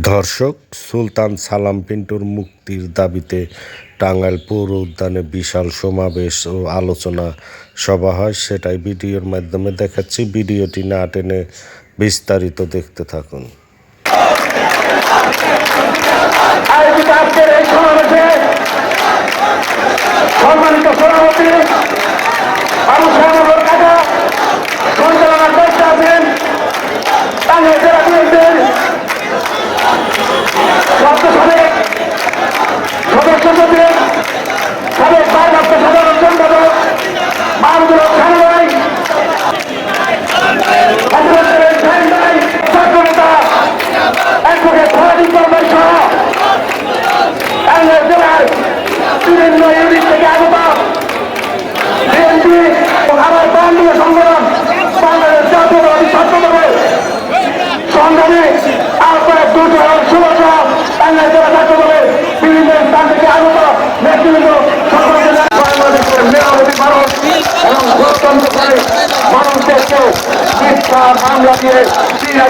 ধর্ষক সুলতান সালাম পিন্টুর মুক্তির দাবিতে টাঙ্গাইল পৌর উদ্যানে বিশাল সমাবেশ ও আলোচনা সভা হয়। সেটাই ভিডিওর মাধ্যমে দেখাচ্ছি। ভিডিওটি না টেনে বিস্তারিত দেখতে থাকুন। ও আমার বান্ধবী সংগঠন বাংলাদেশ জাতীয়তাবাদী ছাত্র দলের সংগ্রামী আহ্বায়ক দুটো শুভেচ্ছা টাঙ্গাইল জেলা ছাত্র বিভিন্ন মামলা দিয়ে